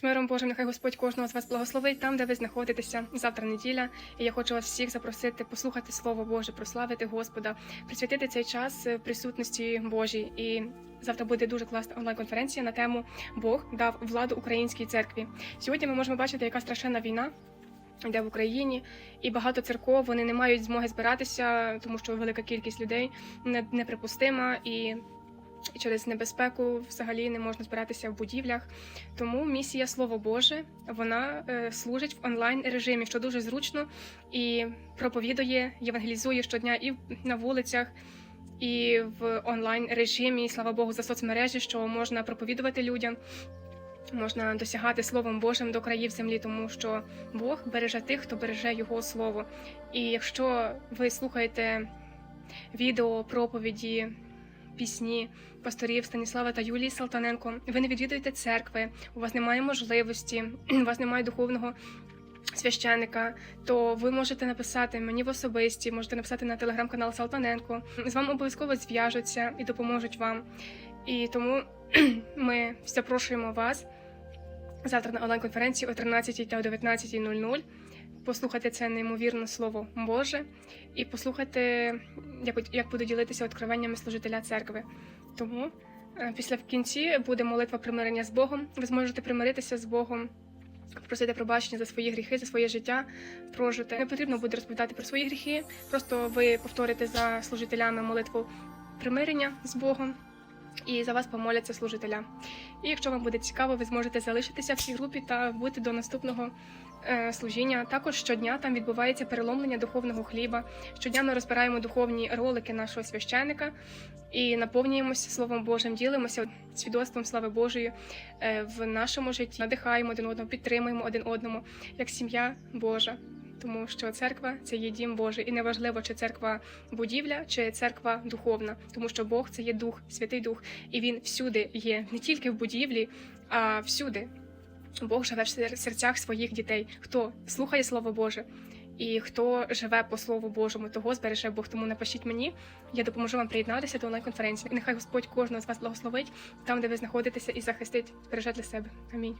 З миром Божим, нехай Господь кожного з вас благословить там, де ви знаходитеся. Завтра неділя. І я хочу вас всіх запросити послухати Слово Боже, прославити Господа, присвятити цей час е, присутності Божій. І завтра буде дуже класна онлайн-конференція на тему Бог дав владу українській церкві. Сьогодні ми можемо бачити, яка страшенна війна. Йде в Україні, і багато церков вони не мають змоги збиратися, тому що велика кількість людей неприпустима і і через небезпеку взагалі не можна збиратися в будівлях. Тому місія Слово Боже вона е, служить в онлайн режимі, що дуже зручно і проповідує, євангелізує щодня і на вулицях, і в онлайн режимі. Слава Богу, за соцмережі, що можна проповідувати людям. Можна досягати Словом Божим до країв землі, тому що Бог береже тих, хто береже Його Слово. І якщо ви слухаєте відео, проповіді, пісні пасторів Станіслава та Юлії Салтаненко, ви не відвідуєте церкви, у вас немає можливості, у вас немає духовного священика, то ви можете написати мені в особисті, можете написати на телеграм-канал Салтаненко. З вами обов'язково зв'яжуться і допоможуть вам. І тому ми запрошуємо вас завтра на онлайн-конференції о 13 та о 19.00 послухати це неймовірне слово Боже і послухати, як, буду ділитися відкриваннями служителя церкви. Тому е, після в кінці буде молитва примирення з Богом. Ви зможете примиритися з Богом. Просити пробачення за свої гріхи, за своє життя прожити. Не потрібно буде розповідати про свої гріхи. Просто ви повторите за служителями молитву примирення з Богом, і за вас помоляться служителя. І якщо вам буде цікаво, ви зможете залишитися в цій групі та бути до наступного е, служіння. Також щодня там відбувається переломлення духовного хліба. Щодня ми розбираємо духовні ролики нашого священика і наповнюємося Словом Божим, ділимося свідоцтвом слави Божої е, в нашому житті, надихаємо один одного, підтримуємо один одному як сім'я Божа. Тому що церква це є дім Божий, і неважливо, чи церква будівля, чи церква духовна, тому що Бог це є дух, святий дух, і він всюди є, не тільки в будівлі, а всюди. Бог живе в серцях своїх дітей. Хто слухає Слово Боже і хто живе по Слову Божому, того збереже Бог. Тому напишіть мені, я допоможу вам приєднатися до онлайн-конференції. І нехай Господь кожного з вас благословить там, де ви знаходитеся, і захистить, збереже для себе. Амінь.